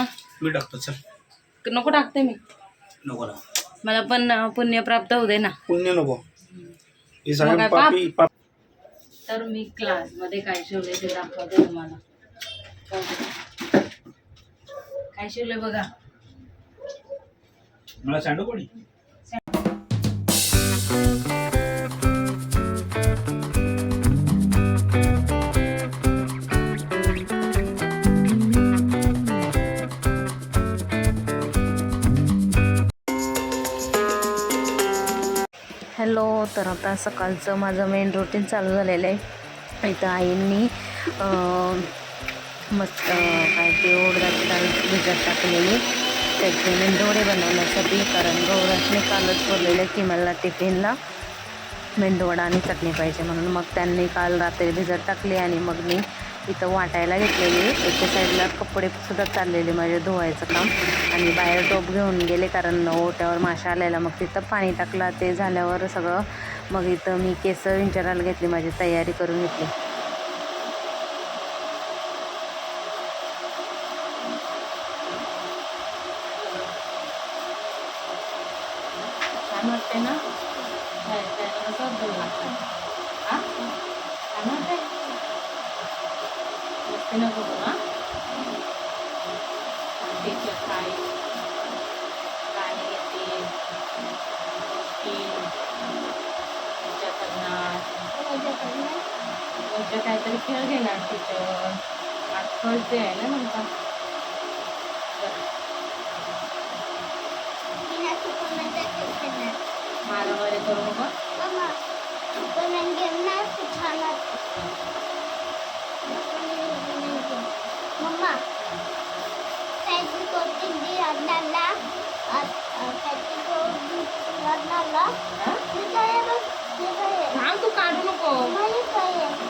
मग मी टाकतो चल. नको टाकते मी. नको ना. मला पण अं, पुण्य प्राप्त होऊ दे ना. पुण्य नको. हे मग सगळे काय पापी पाप तर मी क्लासमध्ये काय शिवले ते दाखवते तुम्हाला. काय शिवले बघा. मला सांडू कोणी? हॅलो तर आता सकाळचं माझं मेन रुटीन चालू झालेलं आहे. इथं आईंनी मस्त काय ते उडदाची डाळ भिजत टाकलेली. त्याचे मेंदवडे बनवण्यासाठी कारण गौराशने कालच बोललेलं की मला टिफिनला मेंदवडा आणि चटणी पाहिजे म्हणून. मग त्यांनी काल रात्री भिजत टाकली आणि मग मी इथं वाटायला घेतलेली एका साईडला कपडे सुद्धा चाललेले माझे धुवायचं काम आणि बाहेर टोप घेऊन गेले कारण ओट्यावर माशा आलेला मग तिथं पाणी टाकला ते झाल्यावर सगळं मग इथं मी केस विंचरायला घेतली माझी तयारी करून घेतली ना ना टीचर काय गोष्टी मजा करणार मजा काहीतरी खेळ घेणार टीचर आज फर्स्ट डे आहे ना म्हणता मारा वगैरे करू नको मम्मा काहीतरी कोटिंग दी अन्नाला काहीतरी अन्नाला हा? हे काय आहे बघ हे थांब तू काढू नको. हे काय आहे.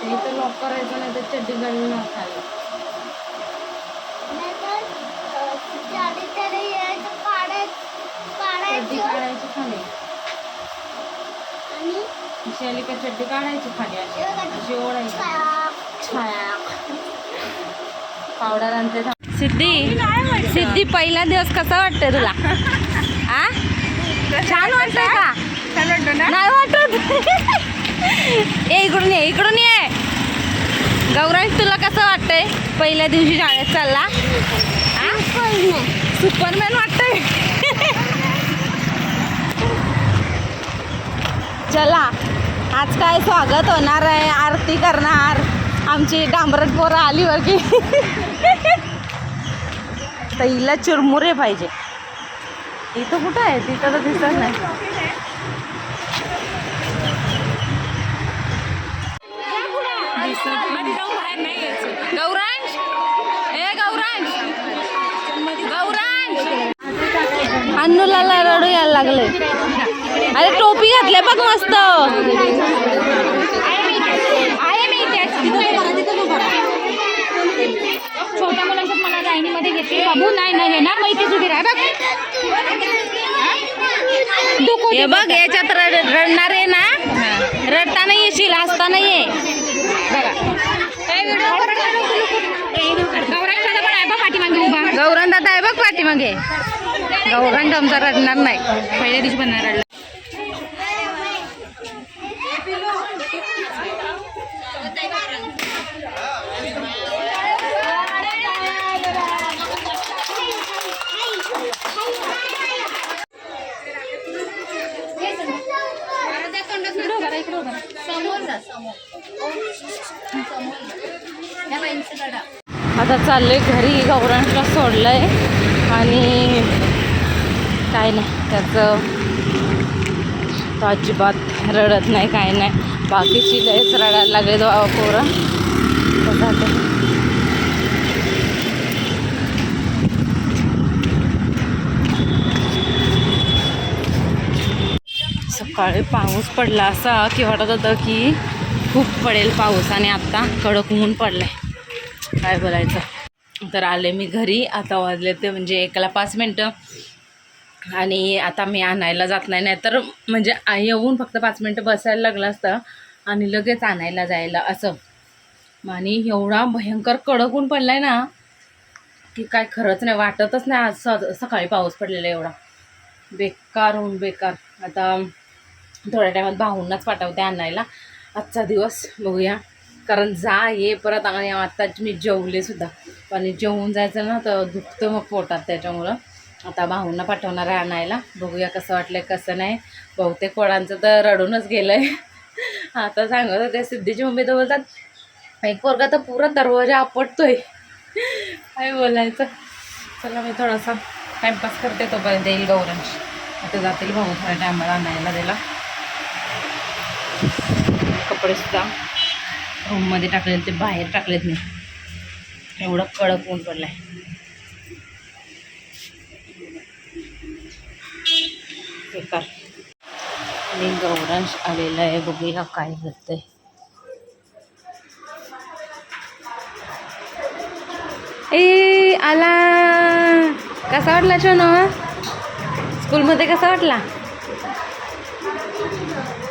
ते इथं लॉक करायचं नाही तर चड्डी घालून खाली. तरी चड्डी काढायचं. खाली. आणि? का चड्डी काढायची खाली अशी? ओढायची. पावडर आणते सिद्धी सिद्धी पहिला दिवस कसा वाटतंय तुला? आ? छान वाटतंय का? नाही वाटत. ए इकडून ये इकडून ये. गौरांश तुला कसं वाटतंय पहिल्या दिवशी शाळेत चालला? सुपरमॅन वाटतंय. चला आज काय स्वागत होणार आहे? आरती करणार. आमची डांबरट पोरं आली वर की तर हिला चिरमुरे पाहिजे. इथं कुठं आहे? तिथं तर दिसत नाही. गौरांश? हे गौरांश? गौरांश? अन्नूला रडू यायला लागले. अरे टोपी घातले बघ मस्त छोट्या मुलांच्यात मला गायनीमध्ये घेतली बाबू नाही नाही येणार इथेच उभी राहा. बघ. हे? बघ याच्यात रड रडणार आहे ना? रडताना येशील हसताना ये गौराईचा पण आहे दादा आहे बघ पाठीमागे. गौरन आमचा रडणार नाही. पहिल्या दिवशी पण नाही रडला. आता चाललोय घरी गौरांशला सोडलंय. आणि काय नाही त्याचं तो अजिबात रडत नाही काय नाही. बाकीची लयच रडायला लागले तो पोरं. तर जाते सकाळी पाऊस पडला असा की वाटत होतं की खूप पडेल पाऊस आणि आत्ता कडक ऊन पडलं आहे काय बोलायचं? तर आले मी घरी. आता वाजले ते म्हणजे एकाला पाच मिनटं. आणि आता मी आणायला जात नाही. नाही तर म्हणजे येऊन फक्त पाच मिनटं बसायला लागलं असतं आणि लगेच आणायला जायला असं. आणि एवढा भयंकर कडक ऊन आहे ना की काय खरंच नाही वाटतच नाही आज स सकाळी पाऊस पडलेला एवढा. बेकार होऊन बेकार. आता थोड्या टायमात भाऊंनाच पाठवते आणायला. आजचा दिवस बघूया. कारण जा ये परत आणि आत्ताच मी जेवले सुद्धा. आणि जेवून जायचं ना तर दुखतं मग पोटात त्याच्यामुळं. आता भाऊंना पाठवणार आहे आणायला. बघूया कसं वाटलं कसं नाही. बहुतेक कोळांचं तर रडूनच गेलं आहे आता सांगत होते सिद्धीची मम्मी तर बोलतात एक पोरगा तर पुरा दरवाजा आपटतोय. काय बोलायचं? चला मी थोडासा टाईमपास करते तोपर्यंत येईल गौरांश. आता जातील भाऊ थोड्या टायमाला आणायला त्याला. कपडेसुद्धा रूममध्ये टाकलेले ते बाहेर टाकलेत मी. एवढं कडक ऊन पडलंय. आहे बेकार आणि गौरांश आलेला आहे बघूया काय होतंय. ए आला. कसा वाटला शोनो? स्कूलमध्ये कसा वाटला?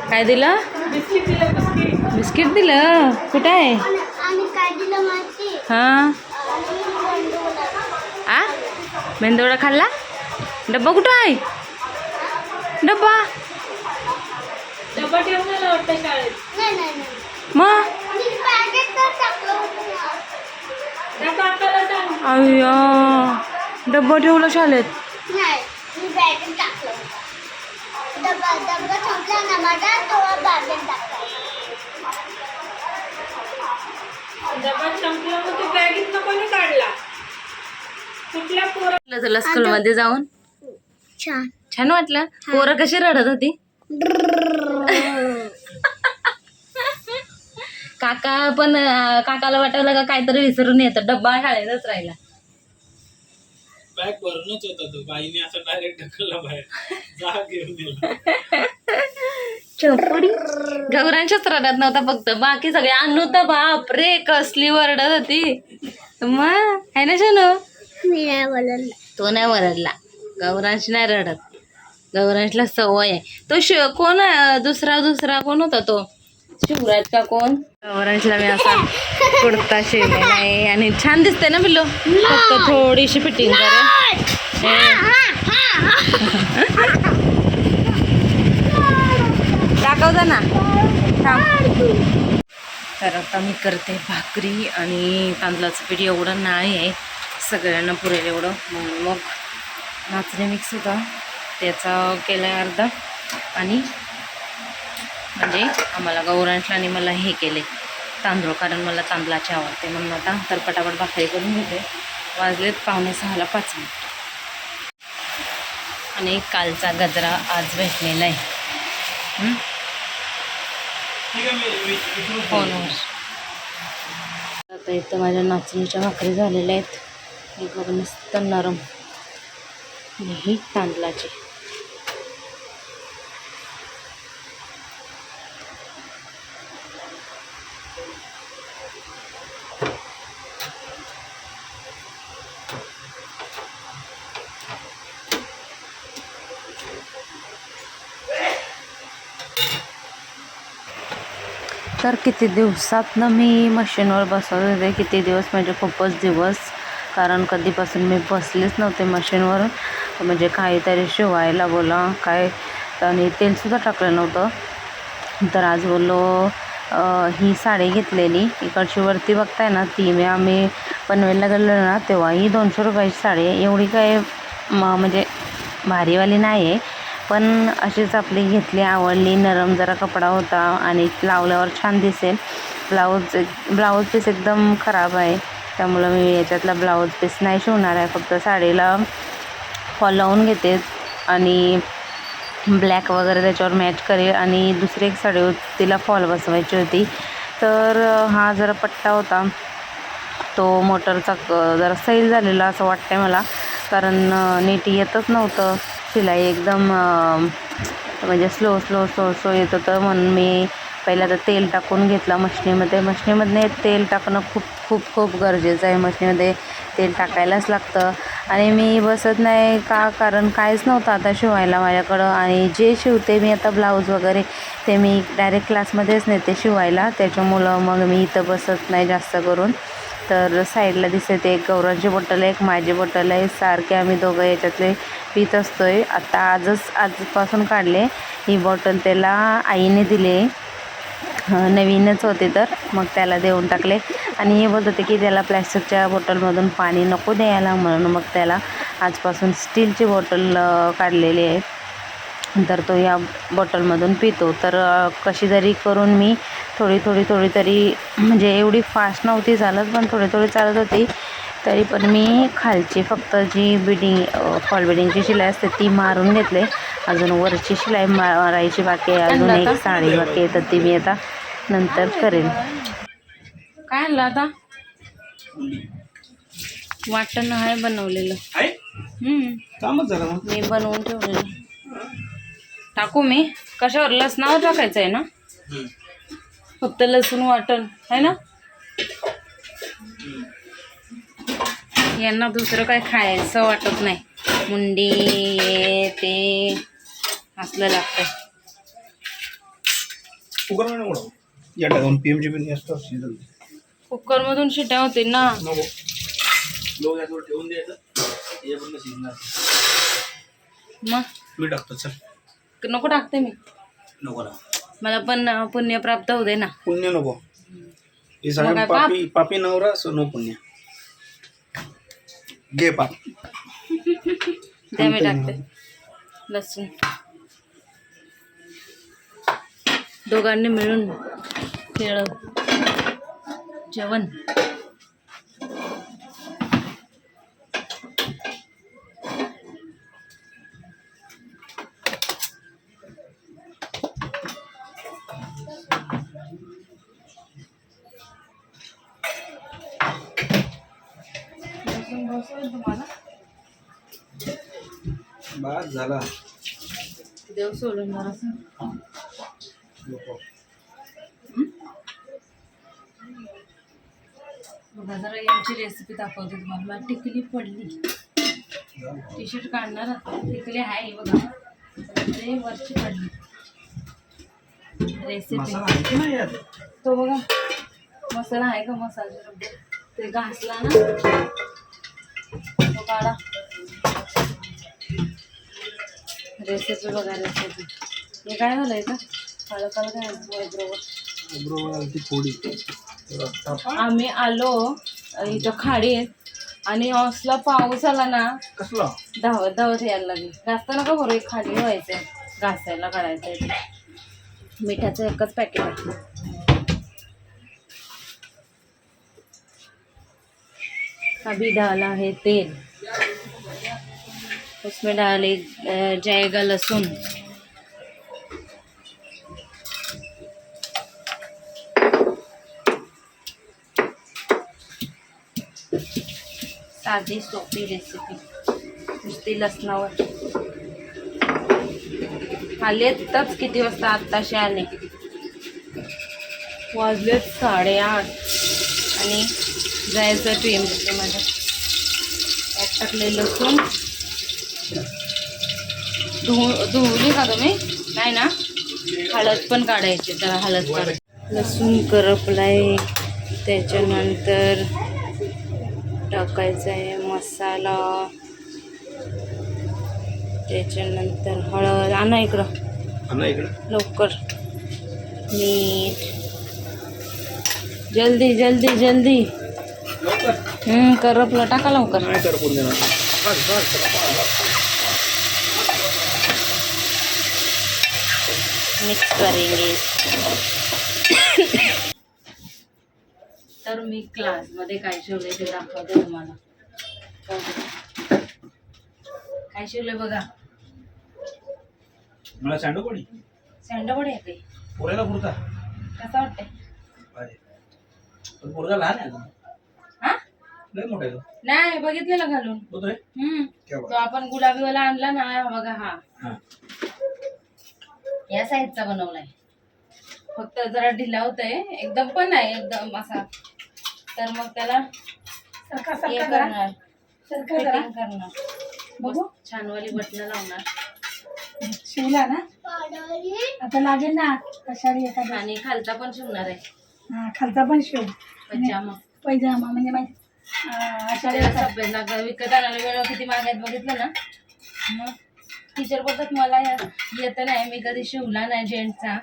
काय दिलं. बिस्किट दिलं? कुठं आहे? हां? आ? मेंदोडा खाल्ला? डब्बा कुठं आहे? डब्बा? डबा ठेवून आला वाटतं शाळेत. नाही नाही नाही. मग? अय्या डब्बा ठेवला शाळेत. नाही मी पॅकेट टाकलं होतं. डबा डबा संपला ना माझा वाटलं तुला स्कूलमध्ये जाऊन? छान. छान वाटलं? पोरं कशी रडत होती? काका पण अं, काकाला वाटायला का काहीतरी विसरून येतं. डब्बा शाळेतच राहिला. बॅग भरूनच होता तो. बाईने असं डायरेक्ट ढकलला बाहेर. जा घेऊन गेला. चोपडी गौरांच्याच रडत नव्हता फक्त. बाकी सगळे आणू तर बाप रे कसली वरडत होती. मग आहे ना शनू? मी नाही बोलत तो नाही वरडला गौरांश नाही रडत. गौरांशला सवय आहे. तो श कोण आहे? दुसरा दुसरा कोण होता तो? शिवराज का कोण? गौरांशला मी असा कुर्ता शिवलेला आहे आणि छान दिसते ना बिल्लो फक्त थोडीशी फिटिंग करेल दाखवता ना. थांब. तर आता मी करते भाकरी आणि तांदळाचं पीठ एवढं नाही आहे. सगळ्यांना पुरेल एवढं. म्हणून मग नाचणे मिक्स होता. त्याचा केला आहे अर्धा. आणि म्हणजे आम्हाला गौरांशला आणि मला हे केले. तांदूळ कारण मला तांदळाचे आवडते. म्हणून आता तर पटापट भाकरी करून घेते. वाजलेत पावणे सहाला पाच मिनिट. आणि कालचा गजरा आज भेटलेला आहे. फोनवर हो आता इथं माझ्या नाचणीच्या भाकरी झालेल्या आहेत. बघ मस्त नरम. हे तांदळाचे. तांदळाची तर किती दिवसातनं मी मशीनवर बसवत होते किती दिवस? म्हणजे खूपच दिवस. कारण कधीपासून मी बसलेच नव्हते मशीनवर. म्हणजे काहीतरी शिवायला बोला काय? आणि तेलसुद्धा टाकलं नव्हतं. तर आज बोललो ही साडी घेतलेली. इकडची वरती बघताय ना ती मी आम्ही पनवेलला गेलो ना तेव्हा ही दोनशे रुपयाची साडी आहे. एवढी काय म- म्हणजे भारीवाली नाही आहे पण अशीच आपली घेतली आवडली. नरम जरा कपडा होता आणि लावल्यावर छान दिसेल. ब्लाऊज ब्लाऊज पीस एकदम खराब आहे. त्यामुळं मी याच्यातला ब्लाऊज पीस नाही शिवणार आहे. फक्त साडीला फॉल लावून घेते आणि ब्लॅक वगैरे त्याच्यावर मॅच करेल. आणि दुसरी एक साडी होती तिला फॉल बसवायची होती. तर हा जरा पट्टा होता. तो मोटरचा क- जरा सैल झालेला असं वाटतंय मला. कारण नीट येतच नव्हतं. शिलाई एकदम म्हणजे स्लो स्लो स्लो स्लो येत होतं. म्हणून मी पहिला तर तेल टाकून घेतलं मशनीमध्ये. मशनीमधने तेल टाकणं खूप खूप खूप गरजेचं आहे. मशनीमध्ये तेल टाकायलाच लागतं. आणि मी बसत नाही का? कारण काहीच नव्हतं आता शिवायला माझ्याकडं. आणि जे शिवते मी आता ब्लाऊज वगैरे ते मी डायरेक्ट क्लासमध्येच नेते शिवायला. त्याच्यामुळं मग मी इथं बसत नाही जास्त करून. तर साईडला दिसते एक गौरांची बॉटल आहे एक माझी बॉटल आहे. सारखे आम्ही दोघं याच्यातले पित आहे आता आजच आजपासून काढले. ही बॉटल त्याला आईने दिली. आहे नवीनच होते तर. मग त्याला देऊन टाकले. आणि हे बोलत होते की त्याला प्लॅस्टिकच्या बॉटलमधून पाणी नको द्यायला म्हणून मग त्याला आजपासून स्टीलची बॉटल काढलेली आहे. तर तो या बॉटलमधून पितो. तर कशी जरी करून मी थोडी थोडी थोडी तरी म्हणजे एवढी फास्ट नव्हती चालत पण थोडी थोडी चालत होती. तरी पण मी खालची फक्त जी बिडिंग फॉल बिडिंगची शिलाई असते ती मारून घेतले. अजून वरची शिलाई मारायची बाकी आहे. अजून एक साडी बाकी आहे तर ती मी आता नंतर करेन. काय आणलं आता? वाटण आहे बनवलेलं. मी बनवून ठेवलेलं. टाकू मी? कशावर? लसणावर टाकायचं आहे ना? फक्त लसूण वाटण. आहे ना? यांना दुसरं काय खायचं वाटत नाही. मुंडी ते असलं लागतं कुकर कुकरमधून शिट्या होतील ना. ठेवून द्यायचं. मग? मी टाकतो चल. नको टाकते मी. नको ना. मला पण पुण्य प्राप्त दे ना. पुण्य नको? पापी? पापी नवरा सो नो पुण्य. घे मी टाकते. लसूण. दोघांनी मिळून खेळ जेवण. तुम्हाला बाद झाला. देव जरासं. नको. बघा जरा यांची रेसिपी दाखवते तुम्हाला. टिकली पडली. टी शर्ट काढणार. टिकली आहे बघा. ते वरची पडली. रेसिपी तो बघा. मसाला आहे का मसाला? ते घासला ना. काढा. रेसिपी बघा रेसिपी हे काय झालं इथं? काळं काळं काय बरोबर आम्ही आलो इथं खाडीत आणि असला पाऊस आला ना कसला? धावत धावत यायला लागली. घासताना का बरोबर एक खाली व्हायचंय? घासायला काढायचं आहे ते. मिठाचं एकच पॅकेट आहे. अभी डाला है तेल. उसमें डाले जाएगा लहसुन। साधी सोपी रेसिपी नुसती लसणावर. आलेतच किती वाजता आत्ताशे आले वाजलेत साडेआठ. आणि जायचं ट्रेन म्हणजे माझ्या. त्यात टाकले लसूण. धुवू धुवली का तुम्ही नाही ना? हळद पण काढायची जरा हळद लसूण करपलाय त्याच्यानंतर टाकायचा आहे मसाला. त्याच्यानंतर हळद आणा इकडं. इकडे. लवकर. मीठ. जल्दी जल्दी जल्दी. करपलं टाका लवकर नाही कर पुण्य बस बस मिक्स करेंगे। तर मी क्लासमध्ये काय शिवले ते दाखवते तुम्हाला. काय शिवले बघा. मला सँडो कोणी सँडवड येते पोऱ्याला पुरता. कसं वाटतंय? पण पोरगा लहान आहे हा? नाही बघितलेलं घालून. होतोय? हम्म. क्या तो आपण गुलाबीवाला आणला ना हा बघा हा. हा. या साईजचा बनवलाय. फक्त जरा ढिला होतंय. एकदम पण नाही एकदम असा. तर मग त्याला हे करणार. फिटिंग करणार. बघू. छानवाली बटणं लावणार. शिवला ना? आता लागेल ना कशाने एखादा? आणि खालचा पण शिवणार आहे. हा खालचा पण शिव. पजामा. पैजामा म्हणजे माहिती. लागला विकत आणायला वेळ किती मागायत बघितलं ना? मग? टीचर बोलतात मला या- येतं नाही. मी कधी शिवला नाही जेंट्सचा.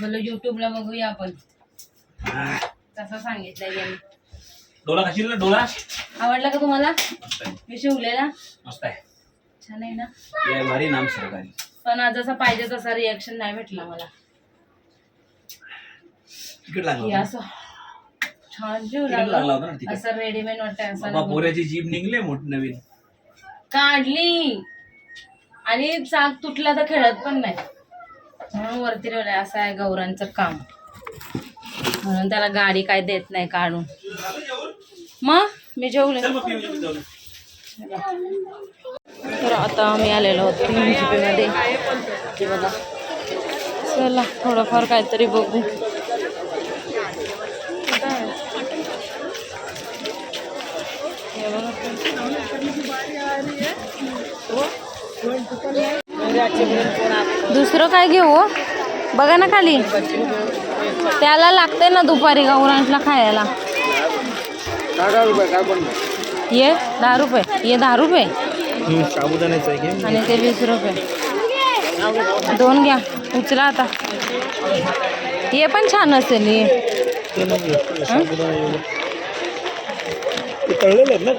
बोलो युट्यूबला बघूया आपण. तसं सांगितलंय यांनी. डोला खाशील ना डोला आवडला का तुम्हाला? मी शिवलेला. मस्त आहे. छान आहे ना? ये भारी नाम सरकारी. पण आज जसा पाहिजे तसा रिॲक्शन नाही भेटला मला. तिकीट हे असं छान जीव तिकीट लागला. लागला होता ना तिकीट? असं रेडीमेड वाटतंय असं बाबा. पोऱ्याची जीभ निघले मोठ नवीन. काढली. आणि चाक तुटला तर खेळत पण नाही. म्हणून वरती ठेवलंय असं आहे गौरांचं काम. म्हणून त्याला गाडी काय देत नाही काढून. मग? मी जेवले. तर आता आम्ही आलेलो होतो मध्ये ते बघा चला थोडंफार काहीतरी बघू काय? हे बघा. दुसरं काय घेऊ हो? बघा ना खाली. त्याला लागते ना दुपारी गावरांशला खायला? ये दहा रुपये. ये दहा रुपये. आणि ते वीस रुपये. दोन घ्या. उचला आता. हे पण छान असेल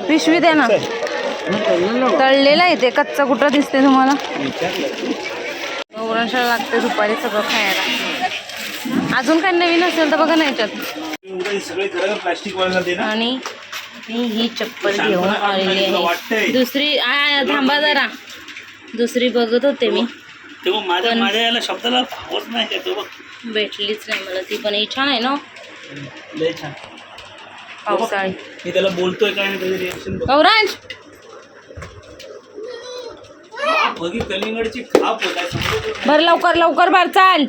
पिशवी द्या ना. तळलेलं आहे ते कच्चा कुठं दिसते तुम्हाला? गौरांशाला लागते दुपारी सगळं खायला. अजून काही नवीन असेल तर बघा ना याच्यात. आणि मी ही चप्पल घेऊन आलेली आहे. दुसरी आ, थांबा जरा. दुसरी बघत होते मी. भेटलीच नाही मला. ती पण ही छान आहे ना? पावसाळी. मी त्याला बोलतोय काय नाही त्याची कलिंगडची खाप लवकर लवकर बर चाल.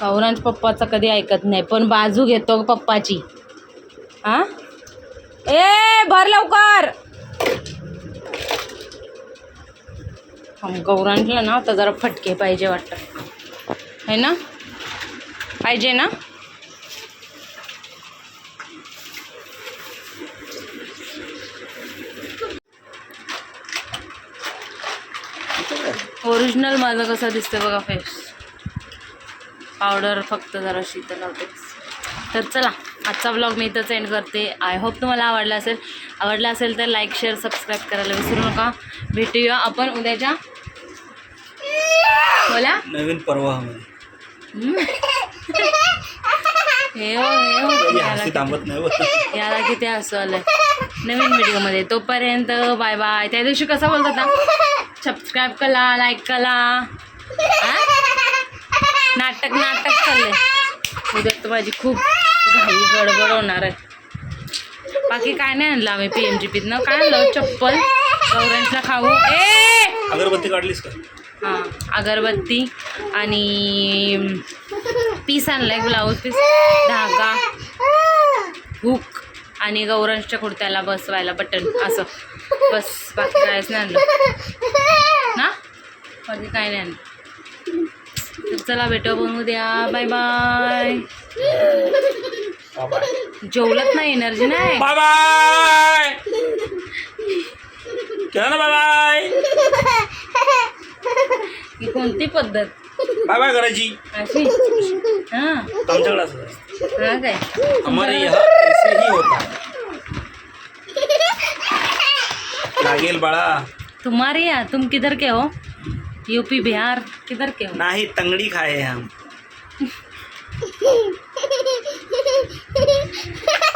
गौरांश पप्पाचं कधी ऐकत नाही पण बाजू घेतो पप्पाची. हा? ए भर लवकर. हम गौरांशला ना आता जरा फटके पाहिजे वाटतं. है ना? पाहिजे ना? ओरिजिनल माझं कसं दिसतं बघा फेस पावडर फक्त जरा शीत लावते. तर चला आजचा ब्लॉग मी इथंच एंड करते. आय होप तुम्हाला आवडला असेल. आवडला असेल तर लाईक शेअर सबस्क्राईब करायला विसरू नका. भेटूया आपण उद्याच्या बोला. नवीन हम्म. हे हो हे हो. याला थांबत नाही. किती- याला किती हसू आलंय. नवीन व्हिडिओमध्ये तोपर्यंत बाय बाय त्या दिवशी कसं बोलत होता? सबस्क्राईब करा लाईक करा? नाटक नाटक चाललंय. उद्या तर माझी खूप घाई गडबड होणार आहे. बाकी काय नाही आणलं आम्ही पी एम जी पीतनं काय आणलं? चप्पल. गौरांशला खाऊ. ए! अगरबत्ती काढलीस का? हां अगरबत्ती आणि पीस आणलाय ब्लाऊज पीस धागा हुक आणि गौरांशच्या कुर्त्याला बसवायला बटन असं. बस बाकी काहीच नाही आणलं. ना बाकी काय नाही आणलं. तर चला भेटू आपण उद्या बाय बाय जेवलत नाही एनर्जी नाही? बाय बाय केला ना बाय बाय ही कोणती पद्धत? बाय बाय करायची अशी? हां. आमच्याकडे असं. हां काय? हमारे यहाँ ऐसे ही होता. लागेल बाळा. तुम्हारी या तुम किधर के हो? यूपी बिहार किधर के हो? नाही तंगडी खाए हम.